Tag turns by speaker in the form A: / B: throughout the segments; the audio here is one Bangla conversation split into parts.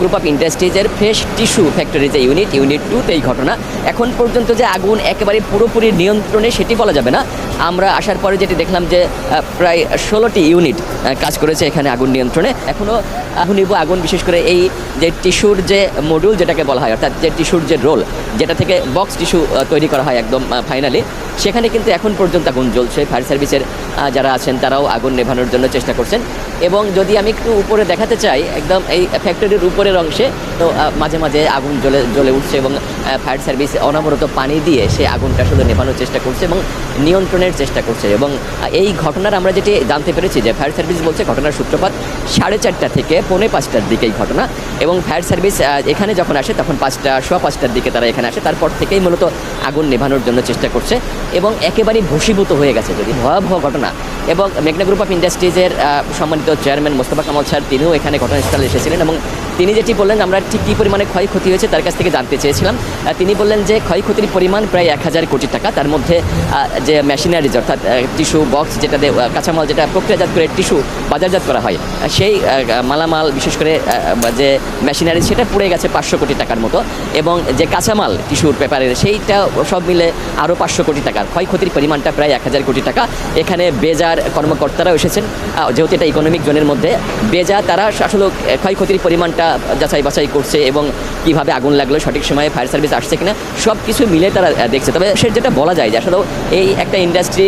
A: গ্রুপ অফ ইন্ডাস্ট্রিজের ফ্রেশ টিস্যু ফ্যাক্টরি যে ইউনিট ইউনিট টুতে এই ঘটনা। এখন পর্যন্ত যে আগুন একেবারে পুরোপুরি নিয়ন্ত্রণে সেটি বলা যাবে না। আমরা আসার পরে যেটি দেখলাম যে প্রায় ষোলোটি ইউনিট কাজ করেছে এখানে আগুন নিয়ন্ত্রণে। এখনও আগুনিব আগুন বিশেষ করে এই যে টিস্যুর যে মডিউল যেটাকে বলা হয়, অর্থাৎ যে টিস্যুর যে রোল যেটা থেকে বক্স টিস্যু তৈরি করা হয় একদম ফাইনালি সেখানে কিন্তু এখন পর্যন্ত আগুন জ্বলছে। ফায়ার সার্ভিসের যারা আছেন তারাও আগুন নেভানোর জন্য চেষ্টা করছেন। এবং যদি আমি একটু উপরে দেখাতে চাই, একদম এই ফ্যাক্টরির উপরের অংশে, তো মাঝে মাঝে আগুন জ্বলে জ্বলে উঠছে এবং ফায়ার সার্ভিস অনবরত পানি দিয়ে সে আগুনটা শুধু নেভানোর চেষ্টা করছে এবং নিয়ন্ত্রণের চেষ্টা করছে এবং এই ঘটনার আমরা যেটি জানতে পেরেছি যে ফায়ার সার্ভিস বলছে ঘটনার সূত্রপাত সাড়ে চারটা থেকে পৌনে পাঁচটার দিকে এই ঘটনা এবং ফায়ার সার্ভিস এখানে যখন আসে তখন পাঁচটা, সোয়া পাঁচটার দিকে তারা এখানে আসে, তারপর থেকেই মূলত আগুন নেভানোর জন্য চেষ্টা করছে এবং একেবারেই ভূষীভূত হয়ে গেছে যদি ভয়াবহ ঘটনা এবং মেঘনা গ্রুপ অফ ইন্ডাস্ট্রিজের সম্মানিত চেয়ারম্যান মোস্তফা কামাল স্যার তিনিও এখানে ঘটনাস্থলে এসেছিলেন এবং তিনি যেটি বললেন, আমরা ঠিক কী পরিমাণে ক্ষয়ক্ষতি হয়েছে তার কাছ থেকে জানতে চেয়েছিলাম। তিনি বললেন যে, ক্ষয়ক্ষতির পরিমাণ প্রায় এক হাজার কোটি টাকা। তার মধ্যে যে মেশিনারিজ, অর্থাৎ টিস্যু বক্স যেটা কাঁচামাল যেটা প্রক্রিয়াজাত করে টিস্যু বাজারজাত করা হয় সেই মালামাল, বিশেষ করে যে মেশিনারি সেটা পুড়ে গেছে পাঁচশো কোটি টাকার মতো এবং যে কাঁচামাল টিস্যুর পেপারের সেইটা সব মিলে আরও পাঁচশো কোটি টাকার ক্ষয়ক্ষতির পরিমাণটা প্রায় এক হাজার কোটি টাকা। এখানে বেজার কর্মকর্তারাও এসেছেন। যেহেতু এটা ইকোনমিক জোনের মধ্যে বেজা তারা আসলে ক্ষয়ক্ষতির পরিমাণটা যাচাই বাছাই করছে এবং কীভাবে আগুন লাগল, সঠিক সময়ে ফায়ার সার্ভিস আসছে কিনা সব কিছু মিলে তারা দেখছে। তবে সে যেটা বলা যায় যে আসলে এই একটা ইন্ডাস্ট্রি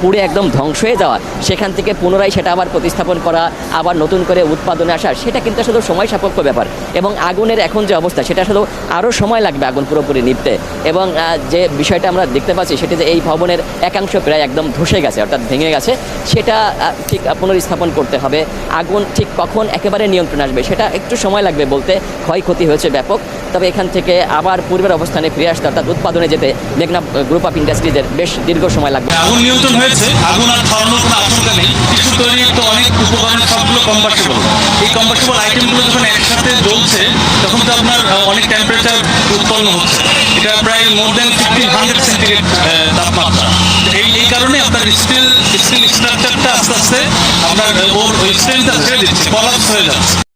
A: পুড়ে একদম ধ্বংস হয়ে যাওয়া, সেখান থেকে পুনরায় সেটা আবার প্রতিস্থাপন করা, আবার নতুন করে উৎপাদনে আসা, সেটা কিন্তু আসলে সময় সাপেক্ষ ব্যাপার। এবং আগুনের এখন যে অবস্থা, সেটা আসলে আরও সময় লাগবে আগুন পুরোপুরি নিভতে। এবং যে বিষয়টা আমরা দেখতে পাচ্ছি, সেটা যে এই ভবনের একাংশ প্রায় একদম ধসে গেছে, অর্থাৎ ভেঙে গেছে, সেটা ঠিক পুনর্স্থাপন করতে হবে। আগুন ঠিক কখন একেবারে নিয়ন্ত্রণ আসবে, সেটা একটু সময় লাগবে বলতে ক্ষয়ক্ষতি হয়েছে ব্যাপক। তবে এখান থেকে আবার পূর্বের অবস্থানে ফিরে আসতে অর্থাৎ উৎপাদনে যেতে মেঘনা গ্রুপ অফ ইন্ডাস্ট্রিজের বেশ দীর্ঘ সময় লাগবে।
B: আগুন নিয়ন্ত্রণ হয়েছে, আগুন আর ছড়ানোর কোনো আশঙ্কা নেই। টিস্যু তৈরির তো অনেক উপকরণ, সবগুলো কম্বার্সিবল এই কম্বার্সিবল আইটেমগুলো যখন একসাথে জ্বলছে, তখন তো আপনার অনেক টেম্পারেচার উৎপন্ন হচ্ছে। এটা প্রায় more than fifteen hundred centigrade তাপমাত্রা। এই এই কারণে আপনার স্টিল